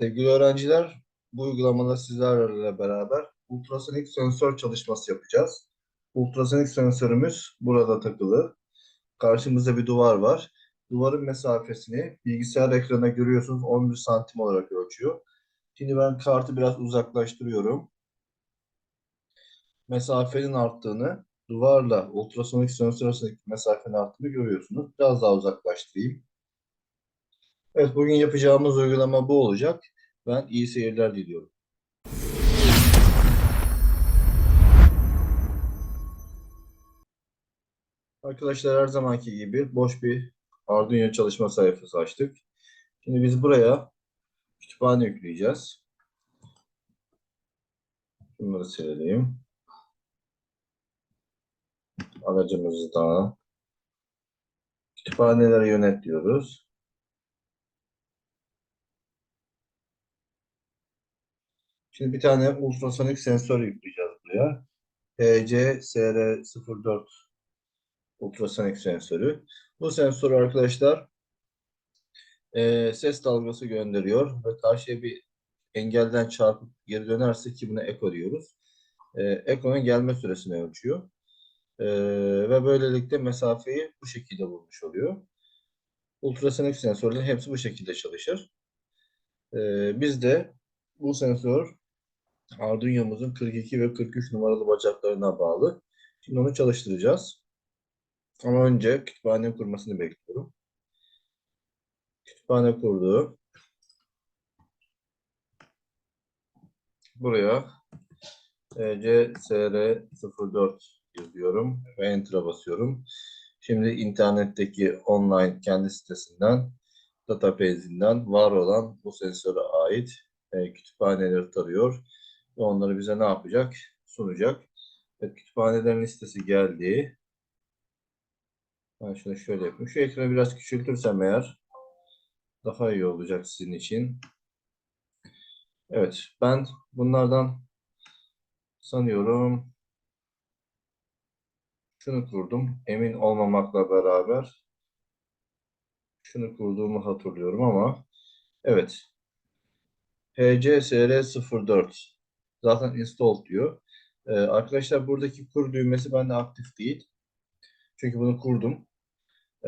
Sevgili öğrenciler, bu uygulamada sizlerle beraber ultrasonik sensör çalışması yapacağız. Ultrasonik sensörümüz burada takılı. Karşımızda bir duvar var. Duvarın mesafesini bilgisayar ekranına görüyorsunuz 11 santim olarak ölçüyor. Şimdi ben kartı biraz uzaklaştırıyorum. Mesafenin arttığını, duvarla ultrasonik sensör arasındaki mesafenin arttığını görüyorsunuz. Biraz daha uzaklaştırayım. Evet, bugün yapacağımız uygulama bu olacak. Ben iyi seyirler diliyorum. Arkadaşlar her zamanki gibi boş bir Arduino çalışma sayfası açtık. Şimdi biz buraya kütüphane yükleyeceğiz. Bunları silelim. Aracımızı da kütüphanelere yönet diyoruz. Şimdi bir tane ultrasonik sensör yükleyeceğiz buraya. HC-SR04 ultrasonik sensörü. Bu sensör arkadaşlar e, ses dalgası gönderiyor ve karşıya bir engelden çarpıp geri dönerse ki buna eko diyoruz. E, ekonun gelme süresini ölçüyor. E, ve böylelikle mesafeyi bu şekilde bulmuş oluyor. Ultrasonik sensörlerin hepsi bu şekilde çalışır. E, biz de bu sensör Arduino'muzun 42 ve 43 numaralı bacaklarına bağlı. Şimdi onu çalıştıracağız. Ama önce kütüphane kurmasını bekliyorum. Kütüphane kurdu. Buraya e, CSR04 yazıyorum ve Enter'a basıyorum. Şimdi internetteki online kendi sitesinden, database'inden var olan bu sensöre ait e, kütüphaneleri tarıyor ve onları bize ne yapacak? Sunacak. Evet, kütüphanelerin listesi geldi. Ben şunu şöyle yapayım. Şu ekranı biraz küçültürsem eğer daha iyi olacak sizin için. Evet, ben bunlardan sanıyorum şunu kurdum. Emin olmamakla beraber şunu kurduğumu hatırlıyorum ama evet. HCSR04 zaten install diyor. Ee, arkadaşlar buradaki kur düğmesi bende aktif değil. Çünkü bunu kurdum.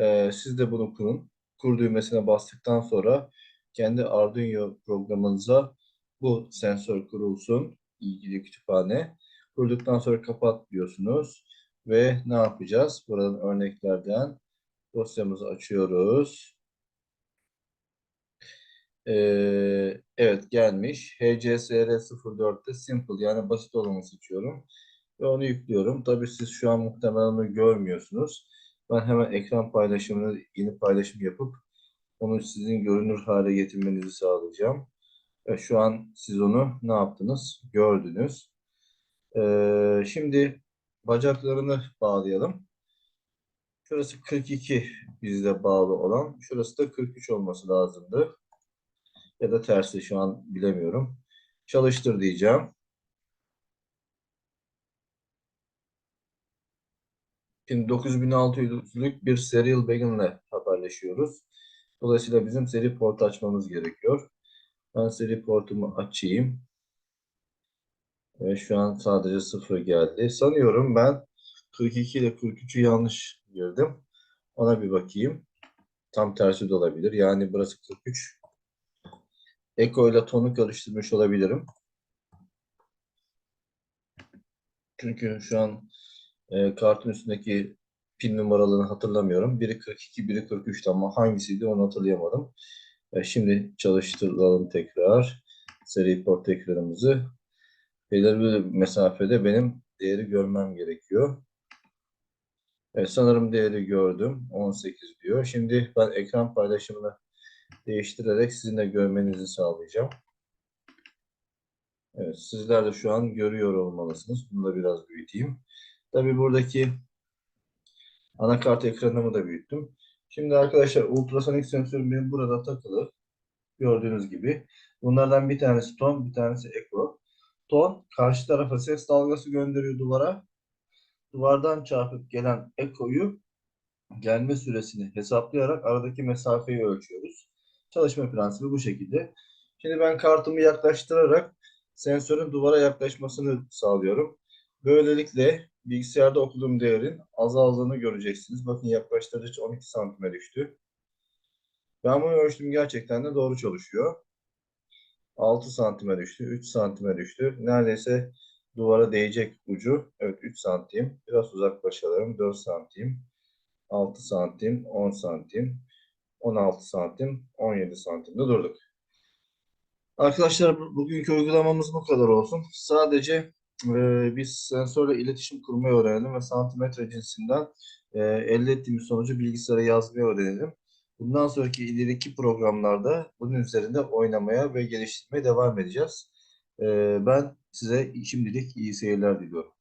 Ee, siz de bunu kurun. Kur düğmesine bastıktan sonra kendi Arduino programınıza bu sensör kurulsun. ilgili kütüphane. Kurduktan sonra kapat diyorsunuz. Ve ne yapacağız? Buradan örneklerden dosyamızı açıyoruz. Ee, evet gelmiş. HCSR04'te simple yani basit olanı seçiyorum. Ve onu yüklüyorum. Tabii siz şu an muhtemelen onu görmüyorsunuz. Ben hemen ekran paylaşımını yeni paylaşım yapıp onu sizin görünür hale getirmenizi sağlayacağım. Ve şu an siz onu ne yaptınız? Gördünüz. Ee, şimdi bacaklarını bağlayalım. Şurası 42 bizde bağlı olan. Şurası da 43 olması lazımdı. Ya da tersi şu an bilemiyorum. Çalıştır diyeceğim. Şimdi 9600'lük bir serial bagin'le haberleşiyoruz. Dolayısıyla bizim seri port açmamız gerekiyor. Ben seri portumu açayım. Ve şu an sadece 0 geldi. Sanıyorum ben 42 ile 43'ü yanlış girdim. Ona bir bakayım. Tam tersi de olabilir. Yani burası 43. Eko ile tonu karıştırmış olabilirim. Çünkü şu an e, kartın üstündeki pin numaralarını hatırlamıyorum. Biri 42, biri 43 ama hangisiydi onu hatırlayamadım. E, şimdi çalıştıralım tekrar. Seri port ekranımızı. Belirli bir mesafede benim değeri görmem gerekiyor. Evet, sanırım değeri gördüm. 18 diyor. Şimdi ben ekran paylaşımını değiştirerek sizin de görmenizi sağlayacağım. Evet, sizler de şu an görüyor olmalısınız. Bunu da biraz büyüteyim. Tabii buradaki anakart ekranımı da büyüttüm. Şimdi arkadaşlar ultrasonik sensörüm benim burada takılı. Gördüğünüz gibi. Bunlardan bir tanesi ton, bir tanesi ekro. Ton karşı tarafa ses dalgası gönderiyor duvara. Duvardan çarpıp gelen ekoyu gelme süresini hesaplayarak aradaki mesafeyi ölçüyoruz. Çalışma prensibi bu şekilde. Şimdi ben kartımı yaklaştırarak sensörün duvara yaklaşmasını sağlıyorum. Böylelikle bilgisayarda okuduğum değerin azaldığını göreceksiniz. Bakın yaklaştırdıkça 12 santime düştü. Ben bunu ölçtüm gerçekten de doğru çalışıyor. 6 santime düştü, 3 santime düştü. Neredeyse duvara değecek ucu. Evet 3 santim. Biraz uzaklaşalım. 4 santim, 6 santim, 10 santim, 16 santim, 17 santimde durduk. Arkadaşlar bu- bugünkü uygulamamız bu kadar olsun. Sadece e, biz sensörle iletişim kurmayı öğrenelim ve santimetre cinsinden e, elde ettiğimiz sonucu bilgisayara yazmayı öğrenelim. Bundan sonraki ileriki programlarda bunun üzerinde oynamaya ve geliştirmeye devam edeceğiz. E, ben size şimdilik iyi seyirler diliyorum.